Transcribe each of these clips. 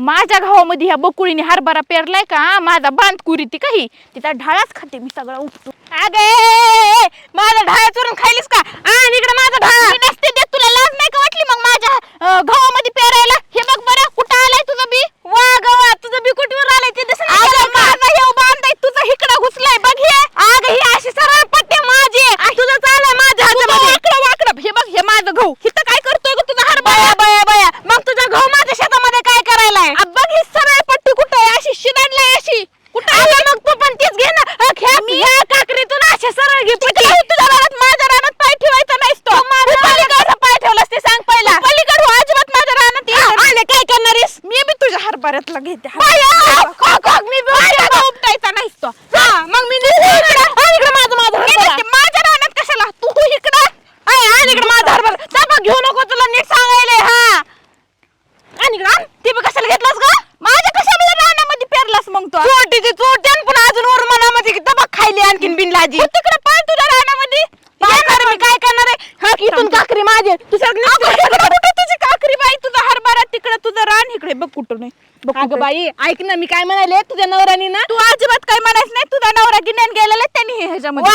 माझ्या गावामध्ये ह्या बकुळीने हरभरा पेरलाय का? माझा बांधकुरी ती काही. तिचा ढाळाच खाते मी सगळा उठतो अगे माझा चुरून खायलीस का आण इकडे माझा ढाळा मी नसते देत तुला लाज नाही का वाटली मग माझ्या अं, गव्हामध्ये पेरायला हे बघ बरं कुठं आलाय तुझं बी वा गवा तुझं बिकुटीवर आलंय ते दिसत नाही अगं, का? माझा हे बांधाय तुझं हिकडं घुसलाय बघ हे अगं ही अशी सरळ पट्टे माझी तुझं चालय माझ्या तुझं हातामध्ये वाकडं वाकडं हे बघ हे माझं गहू हिथं काय करतोय ग तुझा हरभरा बया बया बया मग तुझा गहू माझ्या शेतामध्ये काय करायलाय आ, बघ ही सरळ पट्टी कुठं आहे अशी शिराडलाय अशी कुठं आहे? अगं मग तू पण तीच घे ना अ, ख्या- ह्या काकरीतून अशा सरळ घे तिकडे आहे तुझ्या रानात माझ्या रानात पाय ठेवायचा नाहीस तो माझ्या तू पलीकडे रानात पाय ठेवलास ते सांग पहिला तू पलीकडे हो, अजिबात माझ्या रानात ये. आले काय करणारीस मी बी तुझ्या हरभऱ्यातला घेते बाया! खो- खो, मी बी माझ्या उठते बघ. उपटायचा नाहीस तो हा, मग मी निघते इकडं. आण इकडं माझं माझं मी हरभरा. नसते, माझ्या रानात कशाला तू इकडं आय, आण इकडं माझं हरभरा. ताबा घेऊ नको तुला नीट सांगायले हा आणि इकडं आण. ते बी कशाला घेतलास का माझ्या कशाला रानामध्ये पेरलास मग तो चोटीची चोटी आणि पुन्हा अजून वर मनामध्ये दबा खायली आणखीन बिनलाजी. तू तिकडे पाय तुझ्या रानामध्ये. येणार मी काय करणार आहे? हा, इथून काकरी माझी. कुठं तुझी काकरी बाई? तुझा हरभरा तिकडे तुझं रान इकडे. बघ कुठं नाही. बघ अगं कुठं. बाई ऐक ना मी काय म्हणाले? तुझ्या नवऱ्यानी ना तू अजिबात काय म्हणायच नाही. तुझा नवरा गिन्यान गेलेला त्यांनी हे ह्याच्यामध्ये.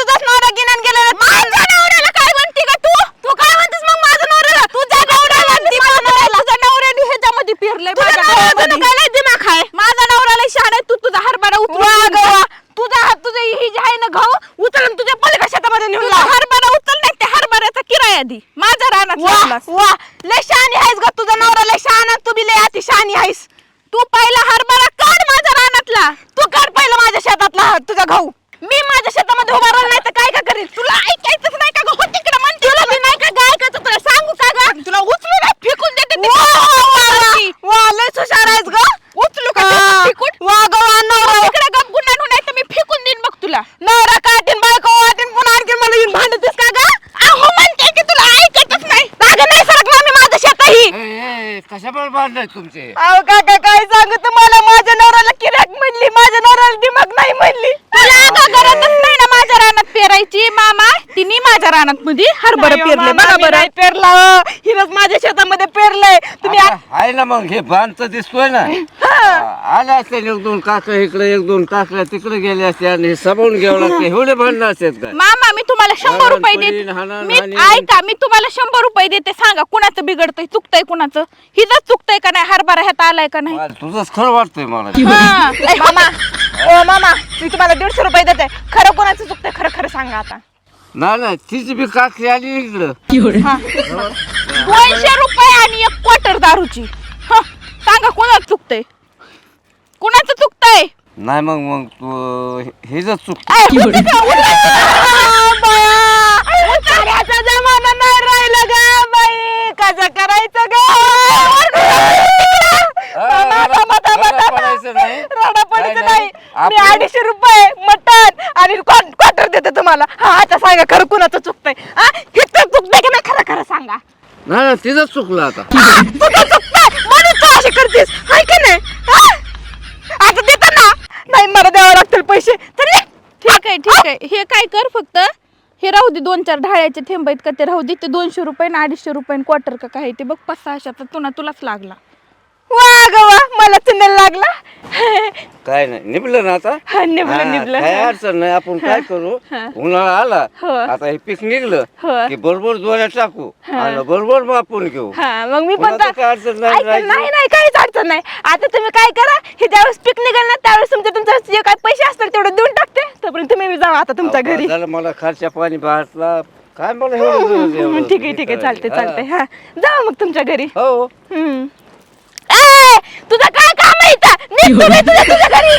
तुझाच नवरा गिनान गेलेला माझ्या नवऱ्याला काय म्हणते का तू? तू काय म्हणतेस मग माझं नवरा तुझ्या नवऱ्याला नवऱ्याला तुझ्या नवऱ्याने ह्याच्यामध्ये तुझ्या माझ्या गावामध्ये. काय दिमाग आहे? माझा नवऱ्याला शहाणा तू तुझा हरभरा वा ही जे आहे ना गहू उचलून तुझ्या पलीकडे शेतामध्ये नेऊन लाव. हरभरा उचल नाही त्या हरभऱ्याचा किराया दी माझ्या रानात वा लावलास. वा लय शहाणी आहेस ग तुझा नवरा लय शहाणा तू बी लय अति शहाणी आहेस तू पहिला हरभरा काढ माझ्या रानातला तू काढ पहिलं माझ्या शेतातला हा तुझा गहू मी माझ्या शेतामध्ये उभा राहिला नाही तर काय काय करील तुला ऐकायचंच नाही का गं? हो तिकडे म्हणते तुला मी नाही का गाय का तुला सांगू का ग तुला उचलू ना फेकून देते वा, वा, वा, वा. वा लय हुशार आहेस ग उचलू का हा. फेकून वा ग वा नवरा तिकडे गप गुन्हा नाही तर मी फेकून देईन बघ तुला नवरा काटीन बायको वाटीन पुन्हा आणखीन मला येऊन भांडतेस का ग अहो म्हणते की तुला ऐकतच नाही अगं नाही सरकणार मी माझ्या शेताही कशामुळे बांधलाय तुमचे? अहो काका काय सांगू तुम्हाला? माझ्या नवऱ्याला किराक म्हणली माझ्या नवऱ्याला दिमाग नाही म्हणली तुला अगं गरजच नाही ना माझ्या रानात पेरायची मामा तिने माझ्या रानात मध्ये हरभरा पेरले बघा बरं. पेरला हिरच माझ्या शेतामध्ये पेरलंय. तुम्ही आता आहे ना मग हे बांध तर दिसतोय ना. आले असते एक दोन काक इकडे एक दोन काकल्या तिकडे गेले असते आणि हे सांभाळून घ्यावं लागते एवढे भांडणं असतात काय मामा मी तुम्हाला शंभर रुपये देते. मी. ऐका मी तुम्हाला शंभर रुपये देते. सांगा कुणाचं बिघडतंय चुकतंय कुणाचं? हिचं चुकतंय का नाही? हरभरा ह्यात आलाय का नाही? मला तुझंच खरं वाटतंय मला. हा. मामा. ओ मामा मी तुम्हाला दीडशे रुपये देते. खरं कोणाचं चुकतंय खरं खरं सांगा आता. नाही नाही तिची बी काकरी आली इकडं. दोनशे रुपये आणि एक क्वार्टर दारूची. हं, सांगा कुणाचं चुकतंय? कुणाचं चुकतंय? नाही मग मग तू हेच चुक ऐ, उठा का, उठा. उतार्याचा जमाना नाही राहिला ग बाई कसं करायचं ग थांबा, थांबा, थांबा, रडा थांबा. पडायचं नाही. नाही. मी अडीचशे रुपये मटन आणि क्वार्टर देते तुम्हाला. हा आता सांगा खरं कुणाचं चुकतंय? हा? हिचं चुकतंय की नाही? खरं खरं सांगा. नाही नाही तिथंच चुकलं आता. हा, तुझं चुकतंय? म्हणून तू अशी करतेस? हाय की नाही? हा? आता देता ना. नाही मला द्यावं लागतील पैसे. तर. ठीक आहे ठीक आहे. हे काय कर फक्त? हे राहू दे दोन चार ढाळ्याचे थेंब आहेत का ते राहू दे. ते दोनशे रुपये ना अडीचशे रुपये क्वार्टर का काय ते बघ. पाच सहाशेचा तुला तुलाच लागला. वा ग वा मला चुनेल लागला काय नाही निपलं ना आता हा, निभलं, हा, निभलं. काय अडचण नाही आपण काय करू. उन्हाळा आला हो. आता हे पीक निघलं हो. की बरोबर दोऱ्या टाकू आणि बरोबर मापून घेऊ हा मग मी पण काय अडचण नाही ऐका, राहायची. नाही नाही काहीच अडचण नाही आता तुम्ही काय करा हे ज्यावेळेस पिक निघेल ना त्यावेळेस तुमचे तुमचे जे काय पैसे असतील तेवढे देऊन टाकते तोपर्यंत तुम्ही जावा आता तुमच्या अहो, घरी झालं मला खालच्या पाणी भातला काय मला एवढं- एवढं- ठीक आहे ठीक आहे चालते हा. चालते हा जा मग तुमच्या घरी हो हम्म. তুমি তুমি তুমি তুমি তুমি